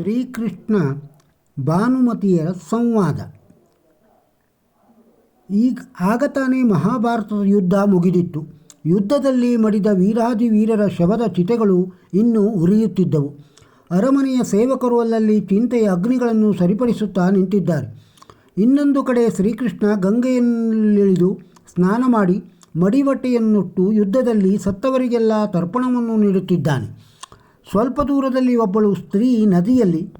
ಶ್ರೀಕೃಷ್ಣ ಭಾನುಮತಿಯರ ಸಂವಾದ. ಈಗ ಆಗ ತಾನೇ ಮಹಾಭಾರತದ ಯುದ್ಧ ಮುಗಿದಿತ್ತು. ಯುದ್ಧದಲ್ಲಿ ಮಡಿದ ವೀರಾದಿ ವೀರರ ಶವದ ಚಿತೆಗಳು ಇನ್ನೂ ಉರಿಯುತ್ತಿದ್ದವು. ಅರಮನೆಯ ಸೇವಕರು ಅಲ್ಲಲ್ಲಿ ಚಿಂತೆಯ ಅಗ್ನಿಗಳನ್ನು ಸರಿಪಡಿಸುತ್ತಾ ನಿಂತಿದ್ದಾರೆ. ಇನ್ನೊಂದು ಕಡೆ ಶ್ರೀಕೃಷ್ಣ ಗಂಗೆಯಲ್ಲಿಳಿದು ಸ್ನಾನ ಮಾಡಿ ಮಡಿವಟ್ಟೆಯನ್ನುಟ್ಟು ಯುದ್ಧದಲ್ಲಿ ಸತ್ತವರಿಗೆಲ್ಲ ತರ್ಪಣವನ್ನು ನೀಡುತ್ತಿದ್ದಾನೆ. ಸ್ವಲ್ಪ ದೂರದಲ್ಲಿ ಒಬ್ಬಳು ಸ್ತ್ರೀ ನದಿಯಲ್ಲಿ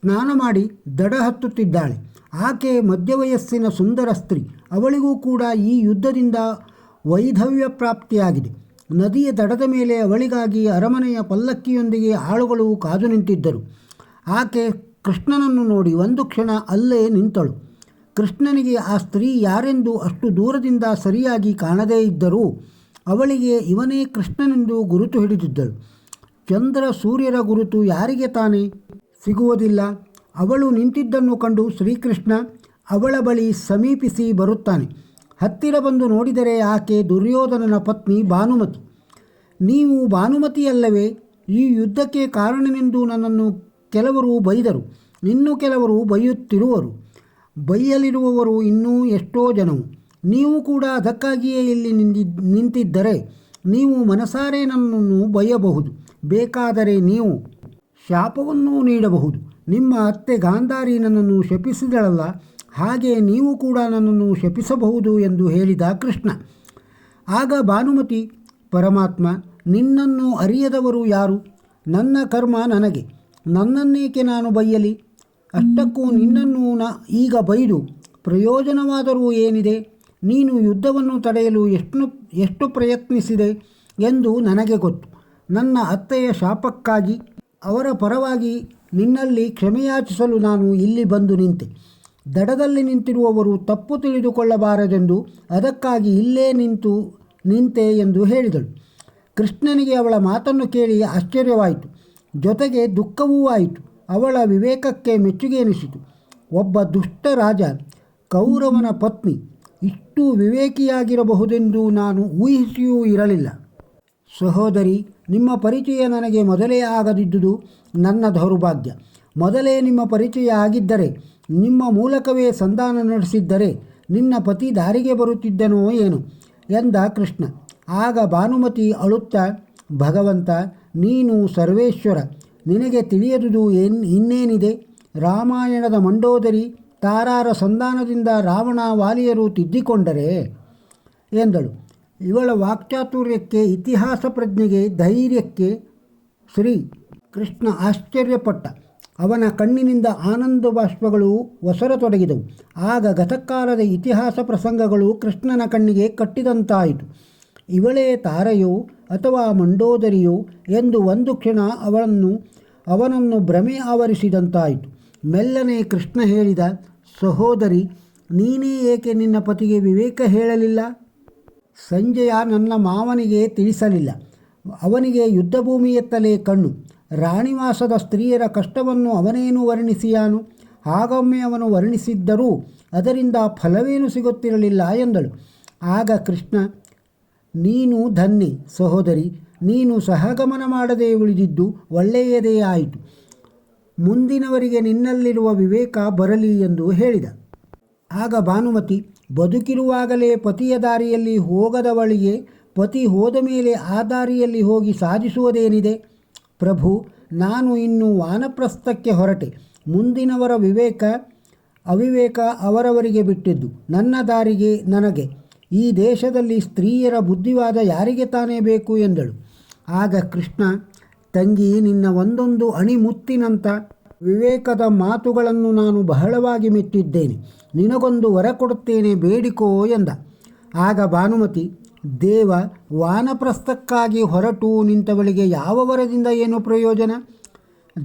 ಸ್ನಾನ ಮಾಡಿ ದಡ ಹತ್ತುತ್ತಿದ್ದಾಳೆ. ಆಕೆ ಮಧ್ಯವಯಸ್ಸಿನ ಸುಂದರ ಸ್ತ್ರೀ. ಅವಳಿಗೂ ಕೂಡ ಈ ಯುದ್ಧದಿಂದ ವೈಧವ್ಯ ಪ್ರಾಪ್ತಿಯಾಗಿದೆ. ನದಿಯ ದಡದ ಮೇಲೆ ಅವಳಿಗಾಗಿ ಅರಮನೆಯ ಪಲ್ಲಕ್ಕಿಯೊಂದಿಗೆ ಆಳುಗಳು ಕಾದು ನಿಂತಿದ್ದರು. ಆಕೆ ಕೃಷ್ಣನನ್ನು ನೋಡಿ ಒಂದು ಕ್ಷಣ ಅಲ್ಲೇ ನಿಂತಳು. ಕೃಷ್ಣನಿಗೆ ಆ ಸ್ತ್ರೀ ಯಾರೆಂದು ಅಷ್ಟು ದೂರದಿಂದ ಸರಿಯಾಗಿ ಕಾಣದೇ ಇದ್ದರೂ ಅವಳಿಗೆ ಇವನೇ ಕೃಷ್ಣನೆಂದು ಗುರುತು ಹಿಡಿದಿದ್ದಳು. ಚಂದ್ರ ಸೂರ್ಯರ ಗುರುತು ಯಾರಿಗೆ ತಾನೇ? ಸಿಗುವುದಿಲ್ಲ. ಅವಳು ನಿಂತಿದ್ದನ್ನು ಕಂಡು ಶ್ರೀಕೃಷ್ಣ ಅವಳ ಬಳಿ ಸಮೀಪಿಸಿ ಬರುತ್ತಾನೆ. ಹತ್ತಿರ ಬಂದು ನೋಡಿದರೆ ಆಕೆ ದುರ್ಯೋಧನನ ಪತ್ನಿ ಭಾನುಮತಿ. ನೀವು ಭಾನುಮತಿಯಲ್ಲವೇ? ಈ ಯುದ್ಧಕ್ಕೆ ಕಾರಣನೆಂದು ನನ್ನನ್ನು ಕೆಲವರು ಬೈದರು. ಇನ್ನು ಕೆಲವರು ಬೈಯುತ್ತಿರುವರು. ಬೈಯಲಿರುವವರು ಇನ್ನೂ ಎಷ್ಟೋ ಜನವು ನೀವು ಕೂಡ ಅದಕ್ಕಾಗಿಯೇ ಇಲ್ಲಿ ನಿಂತಿ ನಿಂತಿದ್ದರೆ ನೀವು ಮನಸಾರೆ ನನ್ನನ್ನು ಬೈಯಬಹುದು. ಬೇಕಾದರೆ ನೀವು ಶಾಪವನ್ನೂ ನೀಡಬಹುದು. ನಿಮ್ಮ ಅತ್ತೆ ಗಾಂಧಾರಿ ನನ್ನನ್ನು ಶಪಿಸಿದಳಲ್ಲ, ಹಾಗೆ ನೀವು ಕೂಡ ನನ್ನನ್ನು ಶಪಿಸಬಹುದು ಎಂದು ಹೇಳಿದ ಕೃಷ್ಣ. ಆಗ ಭಾನುಮತಿ, ಪರಮಾತ್ಮ, ನಿನ್ನನ್ನು ಅರಿಯದವರು ಯಾರು? ನನ್ನ ಕರ್ಮ ನನಗೆ. ನನ್ನನ್ನೇಕೆ ನಾನು ಬೈಯಲಿ? ಅಷ್ಟಕ್ಕೂ ನಿನ್ನನ್ನು ನ ಈಗ ಬೈದು ಪ್ರಯೋಜನವಾದರೂ ಏನಿದೆ? ನೀನು ಯುದ್ಧವನ್ನು ತಡೆಯಲು ಎಷ್ಟು ಎಷ್ಟು ಪ್ರಯತ್ನಿಸಿದೆ ಎಂದು ನನಗೆ ಗೊತ್ತು. ನನ್ನ ಅತ್ತೆಯ ಶಾಪಕ್ಕಾಗಿ, ಅವರ ಪರವಾಗಿ ನಿನ್ನಲ್ಲಿ ಕ್ಷಮೆಯಾಚಿಸಲು ನಾನು ಇಲ್ಲಿ ಬಂದು ನಿಂತೆ. ದಡದಲ್ಲಿ ನಿಂತಿರುವವರು ತಪ್ಪು ತಿಳಿದುಕೊಳ್ಳಬಾರದೆಂದು ಅದಕ್ಕಾಗಿ ಇಲ್ಲೇ ನಿಂತು ನಿಂತೆ ಎಂದು ಹೇಳಿದಳು. ಕೃಷ್ಣನಿಗೆ ಅವಳ ಮಾತನ್ನು ಕೇಳಿ ಆಶ್ಚರ್ಯವಾಯಿತು. ಜೊತೆಗೆ ದುಃಖವೂ ಆಯಿತು. ಅವಳ ವಿವೇಕಕ್ಕೆ ಮೆಚ್ಚುಗೆ ಎನಿಸಿತು. ಒಬ್ಬ ದುಷ್ಟ ರಾಜ, ಕೌರವನ ಪತ್ನಿ, ಇಷ್ಟು ವಿವೇಕಿಯಾಗಿರಬಹುದೆಂದು ನಾನು ಊಹಿಸಿಯೂ ಇರಲಿಲ್ಲ. ಸಹೋದರಿ, ನಿಮ್ಮ ಪರಿಚಯ ನನಗೆ ಮೊದಲೇ ಆಗದಿದ್ದುದು ನನ್ನ ದೌರ್ಭಾಗ್ಯ. ಮೊದಲೇ ನಿಮ್ಮ ಪರಿಚಯ ಆಗಿದ್ದರೆ, ನಿಮ್ಮ ಮೂಲಕವೇ ಸಂಧಾನ ನಡೆಸಿದ್ದರೆ, ನಿನ್ನ ಪತಿ ದಾರಿಗೆ ಬರುತ್ತಿದ್ದನೋ ಏನು? ಎಂದ ಕೃಷ್ಣ. ಆಗ ಭಾನುಮತಿ ಅಳುತ್ತ, ಭಗವಂತ, ನೀನು ಸರ್ವೇಶ್ವರ, ನಿನಗೆ ತಿಳಿಯದುದು ಏನ್ ಇನ್ನೇನಿದೆ? ರಾಮಾಯಣದ ಮಂಡೋದರಿ ತಾರಾರ ಸಂಧಾನದಿಂದ ರಾವಣ ವಾಲಿಯರು ತಿದ್ದಿಕೊಂಡರೆ ಎಂದಳು. ಇವಳ ವಾಕ್ಚಾತುರ್ಯಕ್ಕೆ, ಇತಿಹಾಸ ಪ್ರಜ್ಞೆಗೆ, ಧೈರ್ಯಕ್ಕೆ ಶ್ರೀ ಕೃಷ್ಣ ಆಶ್ಚರ್ಯಪಟ್ಟ. ಅವನ ಕಣ್ಣಿನಿಂದ ಆನಂದ ಬಾಷ್ಪಗಳು ಒಸರತೊಡಗಿದವು. ಆಗ ಗತಕಾಲದ ಇತಿಹಾಸ ಪ್ರಸಂಗಗಳು ಕೃಷ್ಣನ ಕಣ್ಣಿಗೆ ಕಟ್ಟಿದಂತಾಯಿತು. ಇವಳೇ ತಾರೆಯೋ ಅಥವಾ ಮಂಡೋದರಿಯೋ ಎಂದು ಒಂದು ಕ್ಷಣ ಅವಳನ್ನು, ಅವನನ್ನು ಭ್ರಮೆ ಆವರಿಸಿದಂತಾಯಿತು. ಮೆಲ್ಲನೆ ಕೃಷ್ಣ ಹೇಳಿದ, ಸಹೋದರಿ, ನೀನೇ ಏಕೆ ನಿನ್ನ ಪತಿಗೆ ವಿವೇಕ ಹೇಳಲಿಲ್ಲ? ಸಂಜಯ ನನ್ನ ಮಾವನಿಗೆ ತಿಳಿಸಲಿಲ್ಲ. ಅವನಿಗೆ ಯುದ್ಧಭೂಮಿಯತ್ತಲೇ ಕಣ್ಣು. ರಾಣಿವಾಸದ ಸ್ತ್ರೀಯರ ಕಷ್ಟವನ್ನು ಅವನೇನು ವರ್ಣಿಸಿಯಾನು? ಆಗೊಮ್ಮೆ ಅವನು ವರ್ಣಿಸಿದ್ದರೂ ಅದರಿಂದ ಫಲವೇನು ಸಿಗುತ್ತಿರಲಿಲ್ಲ ಎಂದಳು. ಆಗ ಕೃಷ್ಣ, ನೀನು ಧನ್ಯೆ ಸಹೋದರಿ, ನೀನು ಸಹಗಮನ ಮಾಡದೆ ಉಳಿದಿದ್ದು ಒಳ್ಳೆಯದೇ ಆಯಿತು. ಮುಂದಿನವರಿಗೆ ನಿನ್ನಲ್ಲಿರುವ ವಿವೇಕ ಬರಲಿ ಎಂದು ಹೇಳಿದ. ಆಗ ಭಾನುಮತಿ ಬದುಕಿರುವಾಗಲೇ ಪತಿಯ ದಾರಿಯಲ್ಲಿ ಹೋಗದವಳಿಗೆ ಪತಿ ಹೋದ ಮೇಲೆ ಆ ದಾರಿಯಲ್ಲಿ ಹೋಗಿ ಸಾಧಿಸುವುದೇನಿದೆ? ಪ್ರಭು, ನಾನು ಇನ್ನು ವಾನಪ್ರಸ್ಥಕ್ಕೆ ಹೊರಟೆ. ಮುಂದಿನವರ ವಿವೇಕ, ಅವಿವೇಕ ಅವರವರಿಗೆ ಬಿಟ್ಟಿದ್ದು ನನ್ನ ದಾರಿಗೆ ನನಗೆ. ಈ ದೇಶದಲ್ಲಿ ಸ್ತ್ರೀಯರ ಬುದ್ಧಿವಾದ ಯಾರಿಗೆ ತಾನೇ ಬೇಕು ಎಂದಳು. ಆಗ ಕೃಷ್ಣ, ತಂಗಿ ನಿನ್ನ ಒಂದೊಂದು ಅಣಿಮುತ್ತಿನಂಥ ವಿವೇಕದ ಮಾತುಗಳನ್ನು ನಾನು ಬಹಳವಾಗಿ ಮೆಟ್ಟಿದ್ದೇನೆ ನಿನಗೊಂದು ವರ ಕೊಡುತ್ತೇನೆ ಬೇಡಿಕೋ ಎಂದ. ಆಗ ಭಾನುಮತಿ, ದೇವ, ವಾನಪ್ರಸ್ಥಕ್ಕಾಗಿ ಹೊರಟು ನಿಂತವಳಿಗೆ ಯಾವ ವರದಿಂದ ಏನು ಪ್ರಯೋಜನ?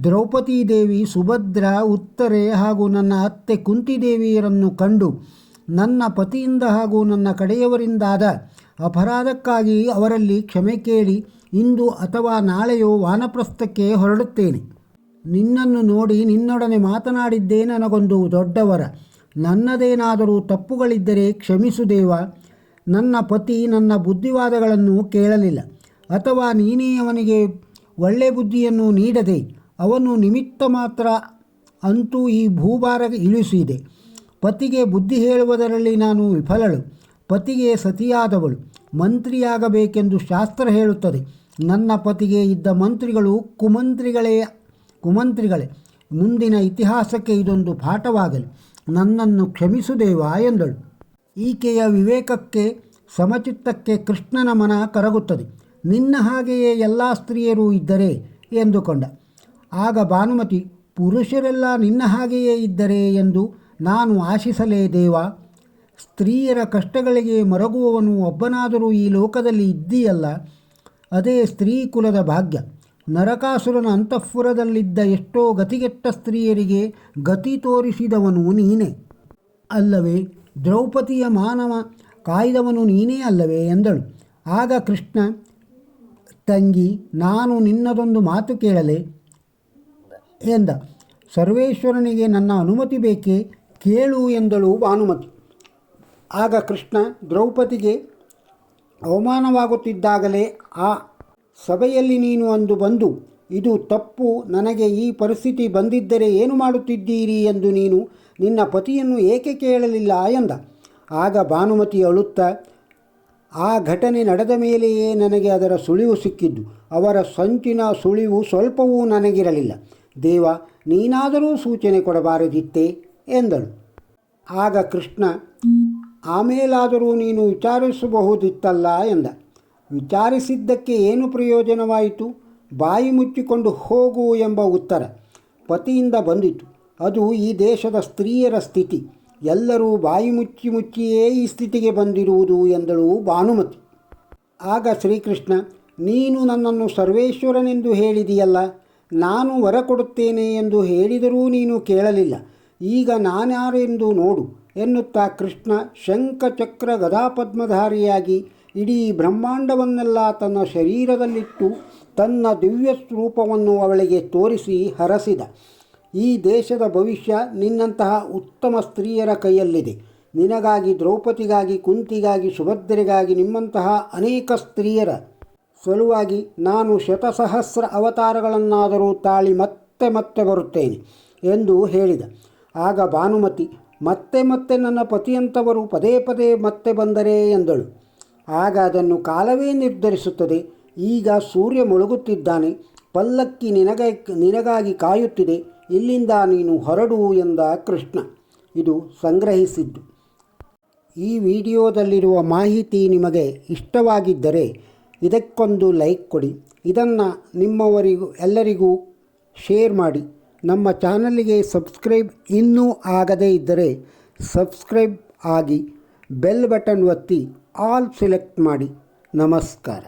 ದ್ರೌಪದಿ ದೇವಿ ಸುಭದ್ರ, ಉತ್ತರೆ ಹಾಗೂ ನನ್ನ ಅತ್ತೆ ಕುಂತಿದೇವಿಯರನ್ನು ಕಂಡು ನನ್ನ ಪತಿಯಿಂದ ಹಾಗೂ ನನ್ನ ಕಡೆಯವರಿಂದಾದ ಅಪರಾಧಕ್ಕಾಗಿ ಅವರಲ್ಲಿ ಕ್ಷಮೆ ಕೇಳಿ ಇಂದು ಅಥವಾ ನಾಳೆಯೋ ವಾನಪ್ರಸ್ಥಕ್ಕೆ ಹೊರಡುತ್ತೇನೆ. ನಿನ್ನನ್ನು ನೋಡಿ ನಿನ್ನೊಡನೆ ಮಾತನಾಡಿದ್ದೇ ನನಗೊಂದು ದೊಡ್ಡವರ ನನ್ನದೇನಾದರೂ ತಪ್ಪುಗಳಿದ್ದರೆ ಕ್ಷಮಿಸು ದೇವ. ನನ್ನ ಪತಿ ನನ್ನ ಬುದ್ಧಿವಾದಗಳನ್ನು ಕೇಳಲಿಲ್ಲ. ಅಥವಾ ನೀನೇ ಅವನಿಗೆ ಒಳ್ಳೆ ಬುದ್ಧಿಯನ್ನು ನೀಡದೆ ಅವನು ನಿಮಿತ್ತ ಮಾತ್ರ ಅಂತೂ ಈ ಭೂಭಾರ ಇಳಿಸಿದೆ. ಪತಿಗೆ ಬುದ್ಧಿ ಹೇಳುವುದರಲ್ಲಿ ನಾನು ವಿಫಲಳು. ಪತಿಗೆ ಸತಿಯಾದವಳು. ಮಂತ್ರಿಯಾಗಬೇಕೆಂದು ಶಾಸ್ತ್ರ ಹೇಳುತ್ತದೆ. ನನ್ನ ಪತಿಗೆ ಇದ್ದ ಮಂತ್ರಿಗಳು ಕುಮಂತ್ರಿಗಳೇ ಕುಮಂತ್ರಿಗಳೇ. ಮುಂದಿನ ಇತಿಹಾಸಕ್ಕೆ ಇದೊಂದು ಪಾಠವಾಗಲಿ. ನನ್ನನ್ನು ಕ್ಷಮಿಸು ದೇವ ಎಂದಳು. ಈಕೆಯ ವಿವೇಕಕ್ಕೆ, ಸಮಚಿತ್ತಕ್ಕೆ ಕೃಷ್ಣನ ಮನ ಕರಗುತ್ತದೆ. ನಿನ್ನ ಹಾಗೆಯೇ ಎಲ್ಲ ಸ್ತ್ರೀಯರು ಇದ್ದರೆ ಎಂದುಕೊಂಡ. ಆಗ ಭಾನುಮತಿ, ಪುರುಷರೆಲ್ಲ ನಿನ್ನ ಹಾಗೆಯೇ ಇದ್ದರೆ ಎಂದು ನಾನು ಆಶಿಸಲೇ ದೇವ. ಸ್ತ್ರೀಯರ ಕಷ್ಟಗಳಿಗೆ ಮರಗುವವನು ಒಬ್ಬನಾದರೂ ಈ ಲೋಕದಲ್ಲಿ ಇದ್ದೀಯಲ್ಲ. ಅದೇ ಸ್ತ್ರೀ ಕುಲದ ಭಾಗ್ಯ. ನರಕಾಸುರನ ಅಂತಃಪುರದಲ್ಲಿದ್ದ ಎಷ್ಟೋ ಗತಿಗೆಟ್ಟ ಸ್ತ್ರೀಯರಿಗೆ ಗತಿ ತೋರಿಸಿದವನು ನೀನೇ. ಅಲ್ಲವೇ, ದ್ರೌಪದಿಯ ಮಾನವ ಕಾಯ್ದವನು ನೀನೇ ಅಲ್ಲವೇ ಎಂದಳು. ಆಗ ಕೃಷ್ಣ, ತಂಗಿ, ನಾನು ನಿನ್ನದೊಂದು ಮಾತು ಕೇಳಲೆ ಎಂದ. ಸರ್ವೇಶ್ವರನಿಗೆ ನನ್ನ ಅನುಮತಿ ಬೇಕೇ? ಕೇಳು ಎಂದಳು ಭಾನುಮತಿ. ಆಗ ಕೃಷ್ಣ, ದ್ರೌಪದಿಗೆ ಅವಮಾನವಾಗುತ್ತಿದ್ದಾಗಲೇ ಆ ಸಭೆಯಲ್ಲಿ ನೀನು ಅಂದು ಬಂದು, ಇದು ತಪ್ಪು, ನನಗೆ ಈ ಪರಿಸ್ಥಿತಿ ಬಂದಿದ್ದರೆ ಏನು ಮಾಡುತ್ತಿದ್ದೀರಿ ಎಂದು ನೀನು ನಿನ್ನ ಪತಿಯನ್ನು ಏಕೆ ಕೇಳಲಿಲ್ಲ ಎಂದ. ಆಗ ಭಾನುಮತಿ ಅಳುತ್ತಾ, ಆ ಘಟನೆ ನಡೆದ ಮೇಲೆಯೇ ನನಗೆ ಅದರ ಸುಳಿವು ಸಿಕ್ಕಿದ್ದು. ಅವರ ಸಂಚಿನ ಸುಳಿವು ಸ್ವಲ್ಪವೂ ನನಗಿರಲಿಲ್ಲ. ದೇವ, ನೀನಾದರೂ ಸೂಚನೆ ಕೊಡಬಾರದಿತ್ತೆ ಎಂದಳು. ಆಗ ಕೃಷ್ಣ ಆಮೇಲಾದರೂ ನೀನು ವಿಚಾರಿಸಬಹುದಿತ್ತಲ್ಲ ಎಂದ. ವಿಚಾರಿಸಿದ್ದಕ್ಕೆ ಏನು ಪ್ರಯೋಜನವಾಯಿತು? ಬಾಯಿ ಮುಚ್ಚಿಕೊಂಡು ಹೋಗು ಎಂಬ ಉತ್ತರ ಪತಿಯಿಂದ ಬಂದಿತು. ಅದು ಈ ದೇಶದ ಸ್ತ್ರೀಯರ ಸ್ಥಿತಿ. ಎಲ್ಲರೂ ಬಾಯಿ ಮುಚ್ಚಿ ಮುಚ್ಚಿಯೇ ಈ ಸ್ಥಿತಿಗೆ ಬಂದಿರುವುದು ಎಂದಳು ಭಾನುಮತಿ. ಆಗ ಶ್ರೀಕೃಷ್ಣ, ನೀನು ನನ್ನನ್ನು ಸರ್ವೇಶ್ವರನೆಂದು ಹೇಳಿದೆಯಲ್ಲ, ನಾನು ವರ ಕೊಡುತ್ತೇನೆ ಎಂದು ಹೇಳಿದರೂ ನೀನು ಕೇಳಲಿಲ್ಲ. ಈಗ ನಾನಾರೆಂದು ನೋಡು ಎನ್ನುತ್ತಾ ಕೃಷ್ಣ ಶಂಖಚಕ್ರ ಗದಾಪದ್ಮಧಾರಿಯಾಗಿ ಇಡೀ ಬ್ರಹ್ಮಾಂಡವನ್ನೆಲ್ಲ ತನ್ನ ಶರೀರದಲ್ಲಿಟ್ಟು ತನ್ನ ದಿವ್ಯ ಸ್ವರೂಪವನ್ನು ಅವಳಿಗೆ ತೋರಿಸಿ ಹರಸಿದ. ಈ ದೇಶದ ಭವಿಷ್ಯ ನಿನ್ನಂತಹ ಉತ್ತಮ ಸ್ತ್ರೀಯರ ಕೈಯಲ್ಲಿದೆ. ನಿನಗಾಗಿ, ದ್ರೌಪದಿಗಾಗಿ, ಕುಂತಿಗಾಗಿ, ಸುಭದ್ರೆಗಾಗಿ ನಿಮ್ಮಂತಹ ಅನೇಕ ಸ್ತ್ರೀಯರ ಸಲುವಾಗಿ ನಾನು ಶತಸಹಸ್ರ ಅವತಾರಗಳನ್ನಾದರೂ ತಾಳಿ ಮತ್ತೆ ಮತ್ತೆ ಬರುತ್ತೇನೆ ಎಂದು ಹೇಳಿದ. ಆಗ ಭಾನುಮತಿ, ಮತ್ತೆ ಮತ್ತೆ ನನ್ನ ಪತಿಯಂಥವರು ಪದೇ ಪದೇ ಮತ್ತೆ ಬಂದರೆ ಎಂದಳು. ಆಗ ಅದನ್ನು ಕಾಲವೇ ನಿರ್ಧರಿಸುತ್ತದೆ. ಈಗ ಸೂರ್ಯ ಮುಳುಗುತ್ತಿದ್ದಾನೆ. ಪಲ್ಲಕ್ಕಿ ನಿನಗ ನಿನಗಾಗಿ ಕಾಯುತ್ತಿದೆ. ಇಲ್ಲಿಂದ ನೀನು ಹೊರಡು ಎಂದ ಕೃಷ್ಣ. ಇದು ಸಂಗ್ರಹಿಸಿದ್ದು. ಈ ವಿಡಿಯೋದಲ್ಲಿರುವ ಮಾಹಿತಿ ನಿಮಗೆ ಇಷ್ಟವಾಗಿದ್ದರೆ ಇದಕ್ಕೊಂದು ಲೈಕ್ ಕೊಡಿ. ಇದನ್ನು ನಿಮ್ಮವರಿಗೂ ಎಲ್ಲರಿಗೂ ಶೇರ್ ಮಾಡಿ. ನಮ್ಮ ಚಾನಲಿಗೆ ಸಬ್ಸ್ಕ್ರೈಬ್ ಇನ್ನೂ ಆಗದೇ ಇದ್ದರೆ ಸಬ್ಸ್ಕ್ರೈಬ್ ಆಗಿ ಬೆಲ್ ಬಟನ್ ಒತ್ತಿ. ಆಲ್ ಸೆಲೆಕ್ಟ್ ಮಾಡಿ ನಮಸ್ಕಾರ.